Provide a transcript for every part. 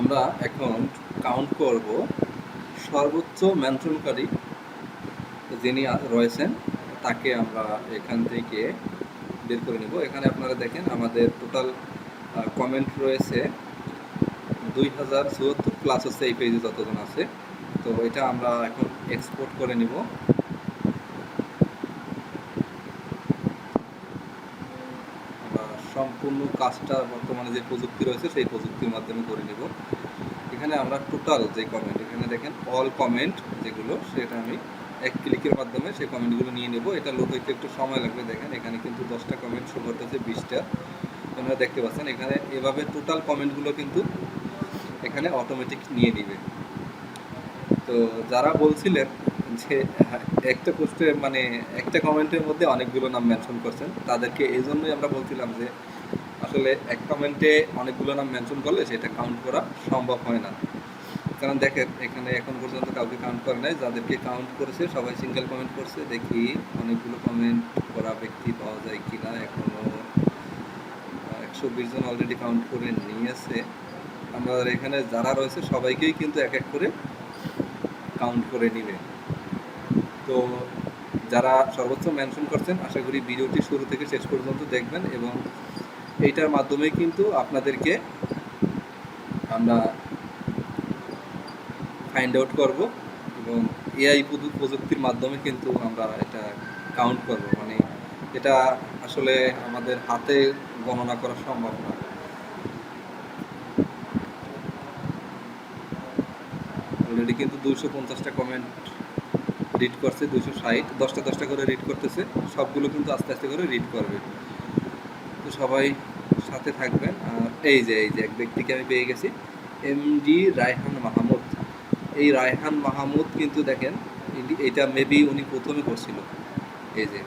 আমরা এখন কাউন্ট করব সর্বোচ্চ মেনশনকারী যিনি রয়েছেন, তাকে আমরা এখান থেকে বের করে নিব। এখানে আপনারা দেখেন আমাদের টোটাল কমেন্ট রয়েছে দুই হাজার চুয়াত্তর প্লাস হচ্ছে এই পেজে যতজন আছে। তো এটা আমরা এখন এক্সপোর্ট করে নিব আমরা সম্পূর্ণ কাজটা বর্তমানে যে প্রযুক্তি রয়েছে, সেই প্রযুক্তির মাধ্যমে করে নিব। এখানে আমরা টোটাল যে কমেন্ট এখানে দেখেন অল কমেন্ট যেগুলো, সেটা আমি এক ক্লিকের মাধ্যমে সেই কমেন্টগুলো নিয়ে নেব। এটা লোড হইতে একটু সময় লাগবে, দেখেন এখানে কিন্তু দশটা কমেন্ট শো করতেছে, বিশটা। আপনারা দেখতে পাচ্ছেন, এখানে এভাবে টোটাল কমেন্টগুলো কিন্তু এখানে অটোমেটিক নিয়ে নিবে। তো যারা বলছিলেন যে একটা পোস্টে মানে একটা কমেন্টের মধ্যে অনেকগুলো নাম মেনশন করছেন, তাদেরকে এই জন্যই আমরা বলছিলাম যে আসলে এক কমেন্টে অনেকগুলো নাম মেনশন করলে সেটা কাউন্ট করা সম্ভব হয় না। কারণ দেখেন, এখানে এখন পর্যন্ত কাউকে কাউন্ট করে নাই। যাদেরকে কাউন্ট করেছে, সবাই সিঙ্গেল কমেন্ট করছে। দেখি অনেকগুলো কমেন্ট করা ব্যক্তি পাওয়া যায় কি না এখনও একশো বিশ জন অলরেডি কাউন্ট করে নিয়েছে। আমাদের এখানে যারা রয়েছে, সবাইকেই কিন্তু এক এক করে কাউন্ট করে নিবে। তো যারা সর্বোচ্চ মেনশন করছেন, আশা করি ভিডিওটি শুরু থেকে শেষ পর্যন্ত দেখবেন এবং এইটার মাধ্যমে কিন্তু আপনাদেরকে আমরা ফাইন্ড আউট করব এবং এআই প্রযুক্তির মাধ্যমে কিন্তু আমরা এটা কাউন্ট করব। মানে এটা আসলে আমাদের হাতে গণনা করা সম্ভব না। অলরেডি কিন্তু দুইশো পঞ্চাশটা কমেন্ট রিড করছে, দুইশো ষাট, দশটা দশটা করে রিড করতেছে, সবগুলো কিন্তু আস্তে আস্তে করে রিড করবে। তো সবাই সাথে থাকবেন। এই যে এই যে এক ব্যক্তিকে আমি পেয়ে গেছি এম এমডি রায়হান মাহমুদ। এই রায়হান মাহমুদ কিন্তু দেখেন এটা মেবি উনি প্রথমে করছিল। এই যে,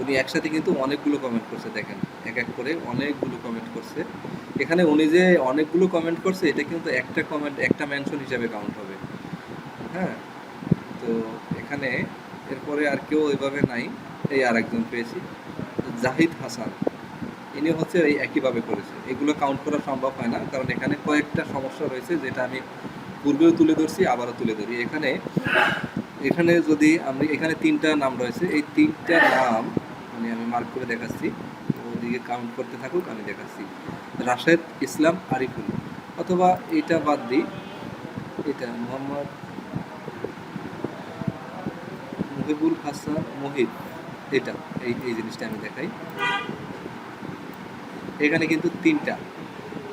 উনি একসাথে কিন্তু অনেকগুলো কমেন্ট করছে, দেখেন। এক এক করে অনেকগুলো কমেন্ট করছে। এখানে উনি যে অনেকগুলো কমেন্ট করছে, এটা কিন্তু একটা কমেন্ট একটা মেনশন হিসাবে কাউন্ট হবে। হ্যাঁ? তো এখানে এরপরে আর কেউ এভাবে নাই। এই আরেকজন পেয়েছি, জাহিদ হাসান। ইনি হচ্ছে এই একইভাবে করেছে। এগুলো কাউন্ট করা সম্ভব হয় না, কারণ এখানে কয়েকটা সমস্যা রয়েছে যেটা আমি পূর্বেও তুলে ধরছি, আবারও তুলে ধরি। এখানে এখানে যদি আমি, এখানে তিনটা নাম রয়েছে। এই তিনটা নাম মানে আমি মার্ক করে দেখাচ্ছি। ওদিকে কাউন্ট করতে থাকুক, আমি দেখাচ্ছি। রাশেদ ইসলাম আরিফুল। অথবা এটা বাদ দিই। এটা মোহাম্মদ মুহিবুল হাসান মোহিত। এটা, এই এই জিনিসটা আমি দেখাই। এখানে কিন্তু তিনটা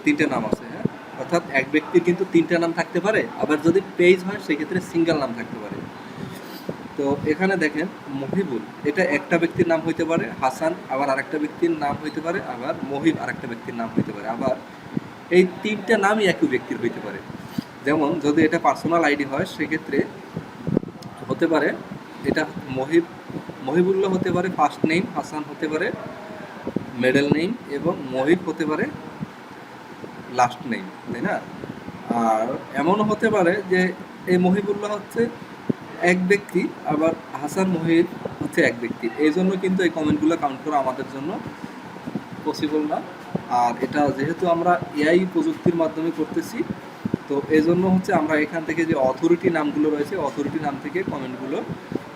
তিনটা নাম আছে হ্যাঁ? অর্থাৎ এক ব্যক্তির কিন্তু তিনটা নাম থাকতে পারে, আবার যদি পেজ হয়, সেক্ষেত্রে সিঙ্গেল নাম থাকতে পারে। তো এখানে দেখেন, মহিবুল, এটা একটা ব্যক্তির নাম হইতে পারে, হাসান, আবার আরেকটা ব্যক্তির নাম হইতে পারে, আবার মহিব আরেকটা ব্যক্তির নাম হইতে পারে, আবার এই তিনটা নামই একই ব্যক্তির হইতে পারে। যেমন যদি এটা পার্সোনাল আইডি হয়, সেক্ষেত্রে হতে পারে, এটা মহিব, মহিবুল্লাহ হতে পারে ফার্স্ট নেম হাসান হতে পারে মিডল নেম এবং মহিব হতে পারে লাস্ট নেম তাই না? আর এমনও হতে পারে যে এই মহিবুল্লাহ হচ্ছে এক ব্যক্তি, আবার হাসান মহিব হচ্ছে এক ব্যক্তি। এই জন্য কিন্তু এই কমেন্টগুলো কাউন্ট করা আমাদের জন্য পসিবল না। আর এটা যেহেতু আমরা এআই প্রযুক্তির মাধ্যমে করতেছি তো এই জন্য হচ্ছে আমরা এখান থেকে যে অথরিটি নামগুলো রয়েছে অথরিটি নাম থেকে কমেন্টগুলো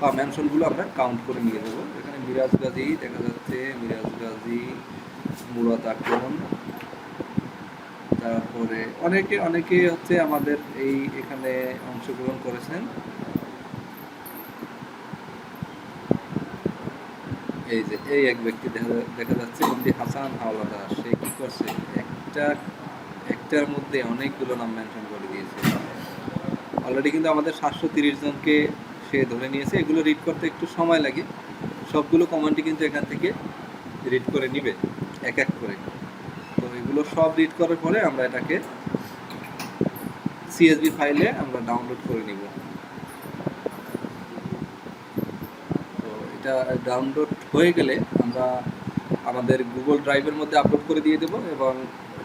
বা মেনশনগুলো আমরা কাউন্ট করে নিয়ে দেবো এখানে মিরাজ গাজী দেখা যাচ্ছে, মিরাজ গাজী, মুরাদ আকরম তারপরে অনেকে অনেকে হচ্ছে আমাদের এই এখানে অংশগ্রহণ করেছেন। এই যে, এই এক ব্যক্তি দেখা যাচ্ছে হাসান হাওলাদার। সে কি করছে? একটা একটার মধ্যে অনেকগুলো নাম মেনশন করে দিয়েছে। অলরেডি কিন্তু আমাদের সাতশো তিরিশ জনকে সে ধরে নিয়েছে। এগুলো রিড করতে একটু সময় লাগে। সবগুলো কমেন্টই কিন্তু এখান থেকে রিড করে নিবে, এক এক করে। তো এগুলো সব রিড করার পরে আমরা এটাকে সিএসবি ফাইলে আমরা ডাউনলোড করে নিব। তো এটা ডাউনলোড হয়ে গেলে আমরা আমাদের গুগল ড্রাইভের মধ্যে আপলোড করে দিয়ে দেবো এবং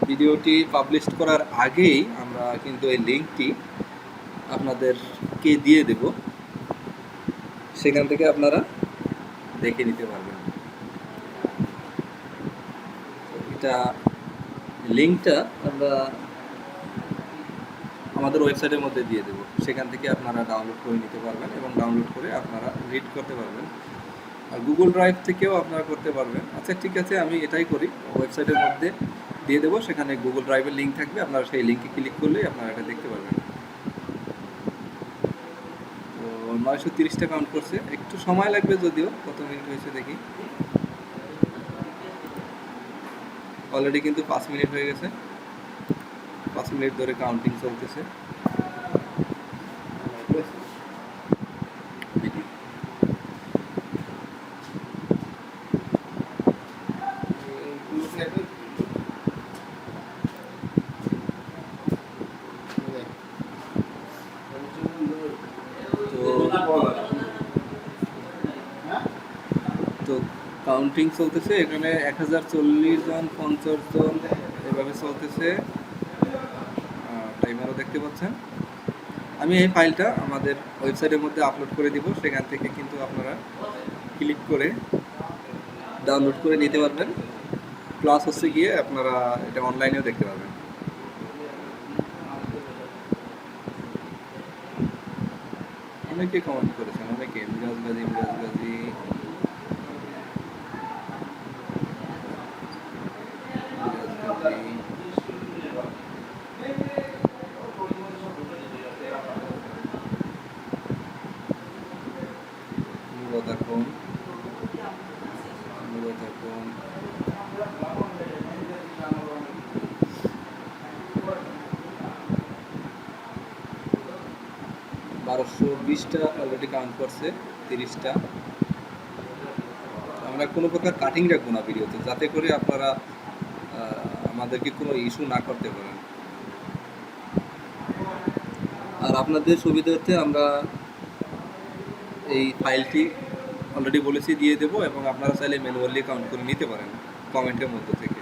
ভিডিওটি পাবলিশ করার আগেই আমরা কিন্তু এই লিঙ্কটি আপনাদেরকে দিয়ে দেব। সেখান থেকে আপনারা দেখে নিতে পারবেন। এটা লিঙ্কটা আমরা আমাদের ওয়েবসাইটের মধ্যে দিয়ে দেবো। সেখান থেকে আপনারা ডাউনলোড করে নিতে পারবেন এবং ডাউনলোড করে আপনারা রিড করতে পারবেন। আর গুগল ড্রাইভ থেকেও আপনারা করতে পারবেন। আচ্ছা ঠিক আছে, আমি এটাই করি। ওয়েবসাইটের মধ্যে দিয়ে দেবো, সেখানে গুগল ড্রাইভের লিঙ্ক থাকবে, আপনারা সেই লিঙ্কে ক্লিক করলেই আপনারা এটা দেখতে পারবেন। তো নয়শো তিরিশটা কাউন্ট করছে। একটু সময় লাগবে যদিও, কত মিনিট হয়েছে দেখি। অলরেডি কিন্তু পাঁচ মিনিট হয়ে গেছে। পাঁচ মিনিট ধরে কাউন্টিং চলতেছে তো কাউন্টিং চলতেছে, এখানে এক হাজার চল্লিশ জন, পঞ্চাশ জন এভাবে চলতেছে। টাইমারও দেখতে পাচ্ছেন। আমি এই ফাইলটা আমাদের ওয়েবসাইটের মধ্যে আপলোড করে দিব, সেখান থেকে কিন্তু আপনারা ক্লিক করে ডাউনলোড করে নিতে পারবেন। প্লাস হচ্ছে গিয়ে আপনারা এটা অনলাইনেও দেখতে পারবেন। অনেকে কমেন্ট করেছেন, অনেকে মিরাজ গাজী মিরাজ গাজী মিরাজ গাজী মুরাদ এখন মুরাদ এখন বারোশো বিশটা অলরেডি কাউন্ট করছে, তিরিশটা। আমরা কোনো প্রকার কাটিং রাখব না ভিডিওতে, যাতে করে আপনারা আমাদেরকে কোনো ইস্যু না করতে পারেন। আর আপনাদের সুবিধার্থে আমরা এই ফাইলটি অলরেডি বলেছি, দিয়ে দেবো এবং আপনারা চাইলে ম্যানুয়ালি কাউন্ট করে নিতে পারেন কমেন্টের মধ্যে থেকে।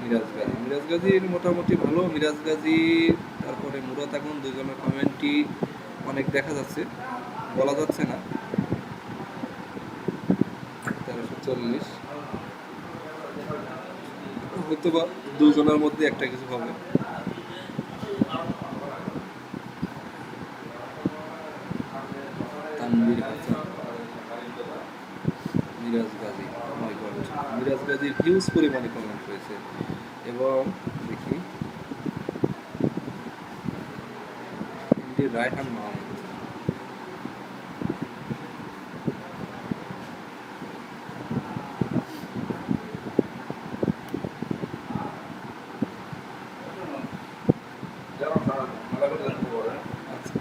মিরাজ গাজী মিরাজ গাজীর মোটামুটি ভালো। মিরাজ গাজী তারপরে মুরাদ এখন দুজনের কমেন্টই অনেক দেখা যাচ্ছে, বলা যাচ্ছে না। তেরোশো চল্লিশ। হয়তো বা দুজনের মধ্যে একটা কিছু হবে। মিরাজ গাজী মাই মিরাজ গাজীর হিউজ পরিমাণে কমেন্ট হয়েছে এবং দেখি এমডি রায়হান মাহমুদ আচ্ছা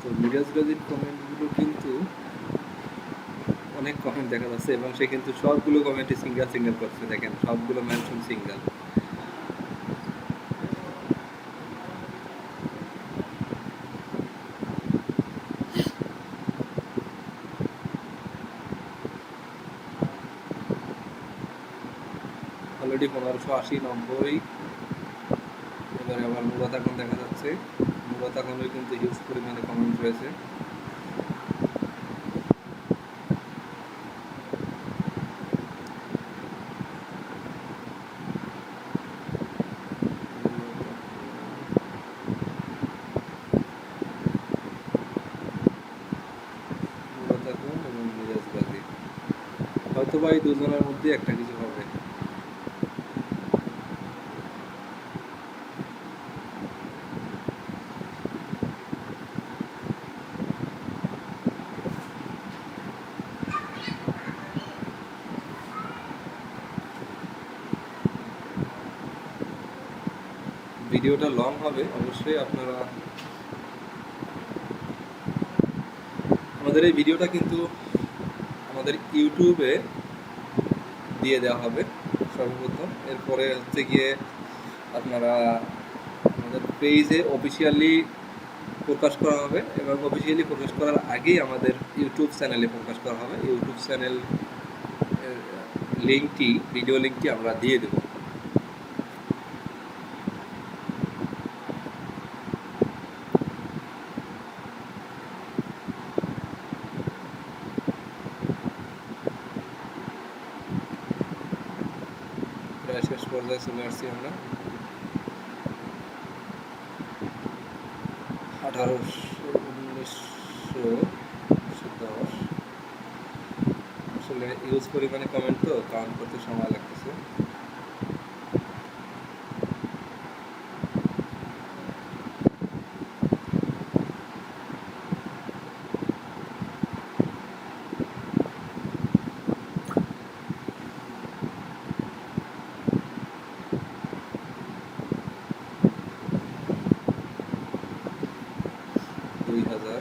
তো মিরাজ গাজীর কমেন্টগুলো কিন্তু অনেক যাচ্ছে এবং সে কিন্তু সবগুলো কমেন্টে সিঙ্গেল সিঙ্গেল করছে। দেখেন, সবগুলো মেনশন সিঙ্গেল অলরেডি পনেরোশো আশি, নব্বই এবারে আবার মুরাদ এখন দেখা যাচ্ছে মুরাদ এখনও কিন্তু হিউজ পরিমাণে কমেন্ট রয়েছে মুরাদ এখন এবং মিরাজ গাজী হয়তো বা এই দুজনের মধ্যে একটা কিছু হবে। ভিডিওটা লং হবে, অবশ্যই আপনারা আমাদের এই ভিডিওটা কিন্তু আমাদের ইউটিউবে দিয়ে দেওয়া হবে সর্বপ্রথম। এরপরে হচ্ছে গিয়ে আপনারা আমাদের পেজে অফিসিয়ালি প্রকাশ করা হবে এবং অফিসিয়ালি প্রকাশ করার আগেই আমাদের ইউটিউব চ্যানেলে প্রকাশ করা হবে। ইউটিউব চ্যানেল লিঙ্কটি ভিডিও লিঙ্কটি আমরা দিয়ে দেবো। প্রায় শেষ পর্যায়ে চলে আসছি আমরা। আঠারোশো উনিশশো দশ আসলে ইউজ পরিমাণে কমেন্ট তো কাউন্ট করতে সময় লাগতেছে। দুই হাজার।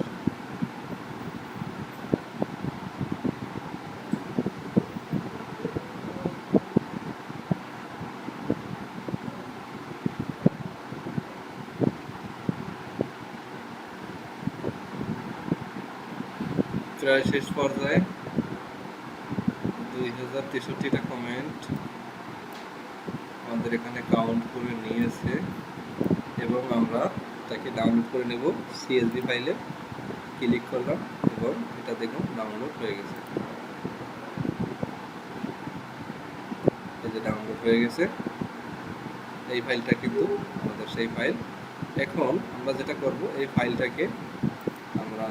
প্রায় শেষ পর্যায়ে। দুই হাজার তেষট্টিটা কমেন্ট আমাদের এখানে কাউন্ট করে নিয়েছে এবং আমরা তাকে ডাউনলোড করে নেব সিএসবি ফাইলে ক্লিক করলাম এবং এটা দেখুন ডাউনলোড হয়ে গেছে। এই যে ডাউনলোড হয়ে গেছে। এই ফাইলটা কিন্তু আমাদের সেই ফাইল এখন আমরা যেটা করব, এই ফাইলটাকে আমরা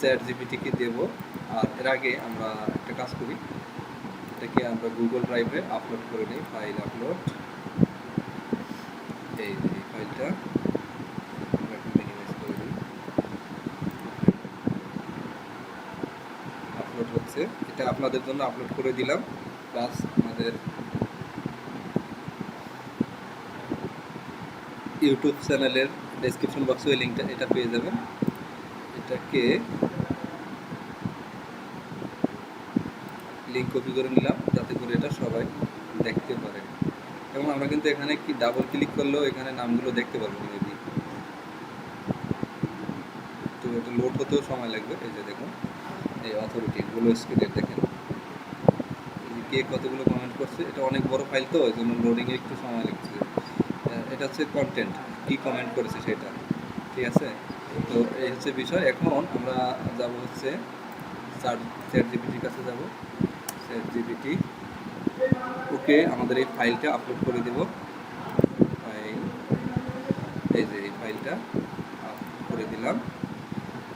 চ্যাট জিপিটিকে দেব। আর এর আগে আমরা একটা কাজ করি, এটাকে আমরা গুগল ড্রাইভে আপলোড করে নিই ফাইল আপলোড এই ফাইলটা আমরা একটু মিনিমাইজ করে দিই আপলোড হচ্ছে এটা আপনাদের জন্য আপলোড করে দিলাম প্লাস আমাদের ইউটিউব চ্যানেলের ডেসক্রিপশন বক্সে ওই লিঙ্কটা এটা পেয়ে যাবেন। এটাকে লিঙ্ক কপি করে নিলাম, যাতে করে এটা সবাই দেখতে পারে। এবং আমরা কিন্তু এখানে কি ডাবল ক্লিক করলেও এখানে নামগুলো দেখতে পারব মেবি তো এটা লোড হতেও সময় লাগবে, এই যে দেখুন, এই অথরিটি গুলো স্পিডের দেখেন। কে কতগুলো কমেন্ট করছে, এটা অনেক বড় ফাইল তো, ওই জন্য লোডিংয়ে একটু সময় লাগছে। এটা হচ্ছে কন্টেন্ট কি কমেন্ট করেছে সেটা, ঠিক আছে? তো এই হচ্ছে বিষয়। এখন আমরা যাব হচ্ছে চ্যাট চ্যাট জিপিটির কাছে যাব। চ্যাট জিপিটি ওকে আমাদের এই ফাইলটা আপলোড করে দেব। ফাইল এই যে এই ফাইলটা আপলোড করে দিলাম।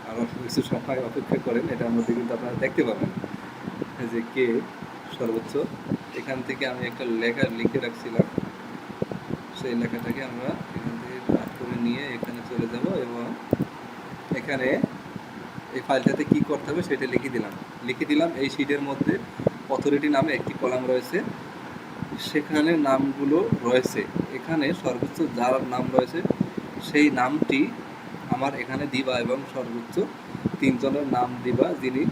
আর অল্প কিছু সময় অপেক্ষা করেন, এটা আমাদের কিন্তু আপনারা দেখতে পাবেন। যে কে সর্বোচ্চ। এখান থেকে আমি একটা লেখা লিখে রাখছিলাম। সেই লেখাটাকে আমরা এখান থেকে কাট করে নিয়ে এখানে চলে যাব এবং এখানে এই ফাইলটাতে কি করতে হবে সেটা লিখে দিলাম। লিখে দিলাম এই শিটের মধ্যে অথরিটি নামে একটি কলাম রয়েছে। সেখানে নামগুলো রয়েছে। এখানে সর্বোচ্চ যার নাম রয়েছে, সেই নামটি আমার এখানে দিবা এবং সর্বোচ্চ তিনজনের নাম দিবা, যিনি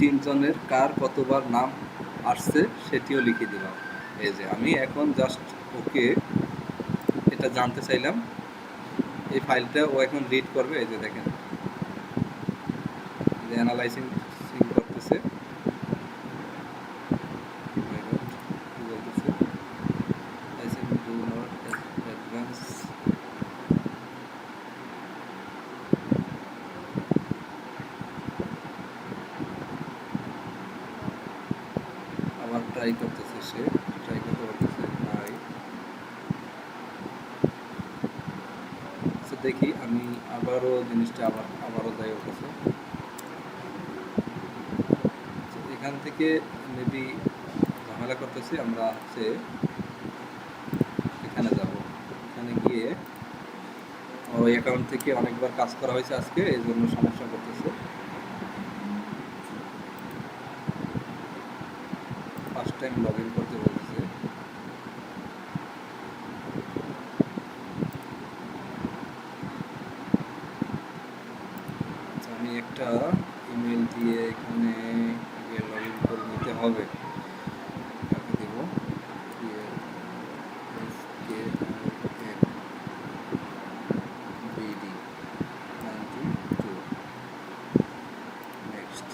তিনজনের কার কতবার নাম আসছে, সেটিও লিখে দিলাম। এই যে, আমি এখন জাস্ট ওকে এটা জানতে চাইলাম। এই ফাইলটা ও এখন রিড করবে, এই যে দেখেন। যে অ্যানালাইসিং সিং করতেছে কি বলতেছে I think do not advance আবার ট্রাই করতেছে সে ট্রাই করতে পারতেছে আচ্ছা দেখি আমি আবারও জিনিসটা আবার, আবারও যাই ওর কাছে এখান থেকে মেবি ঝামেলা করতেছি আমরা হচ্ছে এখানে যাব। এখানে গিয়ে ওই অ্যাকাউন্ট থেকে অনেকবার কাজ করা হয়েছে আজকে, এই জন্য সমস্যা করতেছে ফার্স্ট টাইম লগ ইন করতে বলতেছে আচ্ছা, আমি একটা ইমেল দিয়ে এখানে আগে লগ ইন করে নিতে হবে কাকে দেব BD ninety two next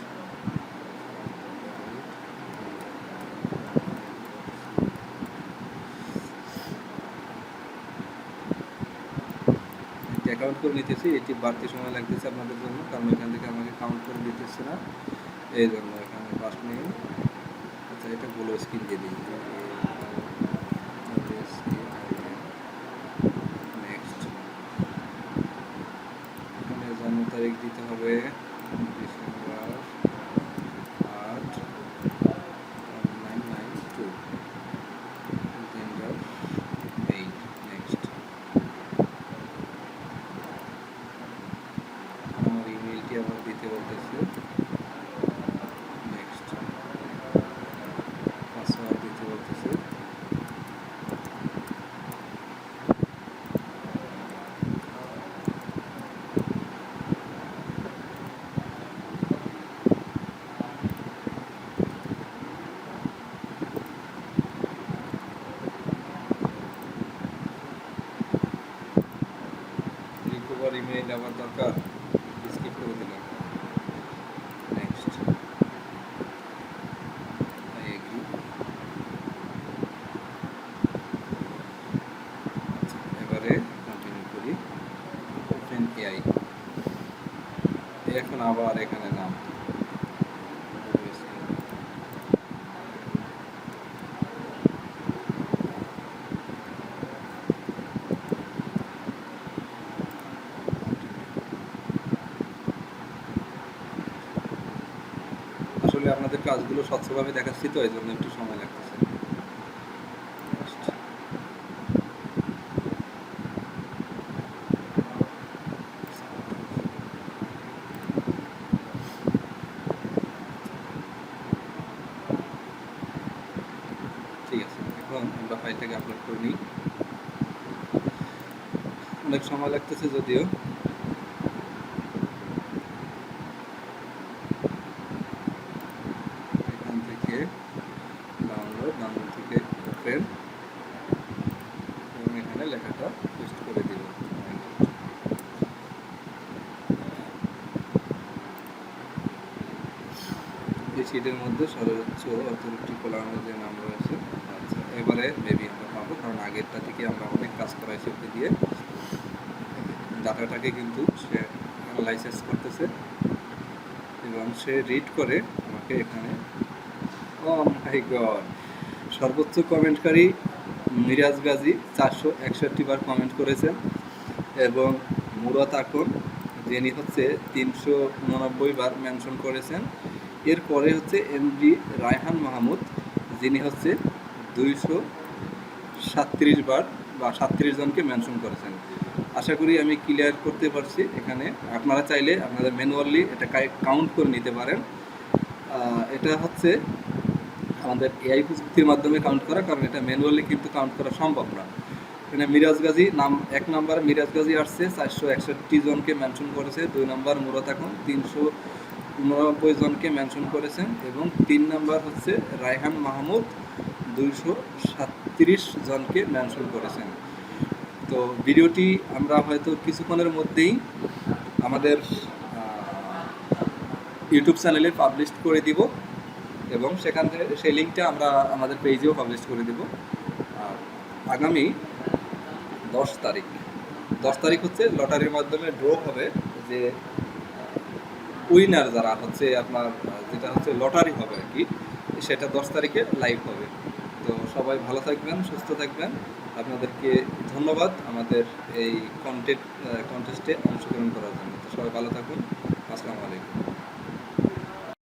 account করে নিতেছি এটি বাড়তি সময় লাগতেছে আপনাদের জন্য, কারণ এখান থেকে আমাকে কাউন্ট করে দিতেছে না, এই জন্য এখানে ফার্স্ট নিয়ে আচ্ছা এটা বলো স্ক্রিন দিয়ে দিই। আমার আবার দিতে বলতেছে? নেক্সট পাসওয়ার্ড দিতে বলতেছে। রিকভার ইমেইল আমার দরকার স্কিপ করে দিলাম নেক্সট আই এগ্রি আচ্ছা এবারে কন্টিনিউ করি ওপেন এআই এখন আবার এখানে নাম। আসলে আপনাদের কাজগুলো স্বচ্ছভাবে দেখাচ্ছি তো এই জন্য একটু সময় লাগতেছে Next. ঠিক আছে এখন আমরা ফাইলটাকে আপলোড করে নিই অনেক সময় লাগতেছে যদিও। এখান থেকে ডাউনলোড ডাউনলোড থেকে ওপেন এবং এখানে লেখাটা পেস্ট করে দিব। এই শিটের মধ্যে সর্বোচ্চ অথরিটি কলামের যে নাম রয়েছে আচ্ছা এবারে মেবি আমরা পাবো, কারণ আগেরটা থেকে আমরা অনেক কাজ করাইছি ওকে দিয়ে। ডাটাটাকে কিন্তু সে অ্যানালাইসিস করতেছে এবং সে রিড করে আমাকে এখানে সর্বোচ্চ কমেন্টকারী মিরাজ গাজী চারশো একষট্টি বার কমেন্ট করেছেন এবং মুরাত আকন যিনি হচ্ছে তিনশো উননব্বই বার মেনশন করেছেন। এরপরে হচ্ছে এমডি রায়হান মাহমুদ, যিনি হচ্ছে দুইশো সাতত্রিশ বার বা সাতত্রিশ জনকে মেনশন করেছেন। আশা করি আমি ক্লিয়ার করতে পারছি এখানে। আপনারা চাইলে আপনাদের ম্যানুয়ালি এটা কাউন্ট করে নিতে পারেন। এটা হচ্ছে আমাদের এআই প্রযুক্তির মাধ্যমে কাউন্ট করা, কারণ এটা ম্যানুয়ালি কিন্তু কাউন্ট করা সম্ভব না। এখানে মিরাজ গাজী, নাম এক নাম্বার মিরাজ গাজী আসছে, চারশো একষট্টি জনকে মেনশন করেছে, দুই নম্বর মুরাত এখন, তিনশো উননব্বই জনকে মেনশন করেছেন, এবং তিন নাম্বার হচ্ছে রায়হান মাহমুদ, দুইশো সাতত্রিশ জনকে মেনশন করেছেন। তো ভিডিওটি আমরা হয়তো কিছুক্ষণের মধ্যেই আমাদের ইউটিউব চ্যানেলে পাবলিশ করে দিব এবং সেখান থেকে সেই লিঙ্কটা আমরা আমাদের পেজেও পাবলিশ করে দিব। আর আগামী দশ তারিখ দশ তারিখ হচ্ছে লটারির মাধ্যমে ড্র হবে যে উইনার যারা হচ্ছে আপনার, যেটা হচ্ছে লটারি হবে আর কি, সেটা দশ তারিখে লাইভ হবে। তো সবাই ভালো থাকবেন, সুস্থ থাকবেন। আপনাদেরকে ধন্যবাদ আমাদের এই কন্টেন্ট কন্টেস্টে অংশগ্রহণ করার জন্য। সবাই ভালো থাকুন। আসসালামু আলাইকুম।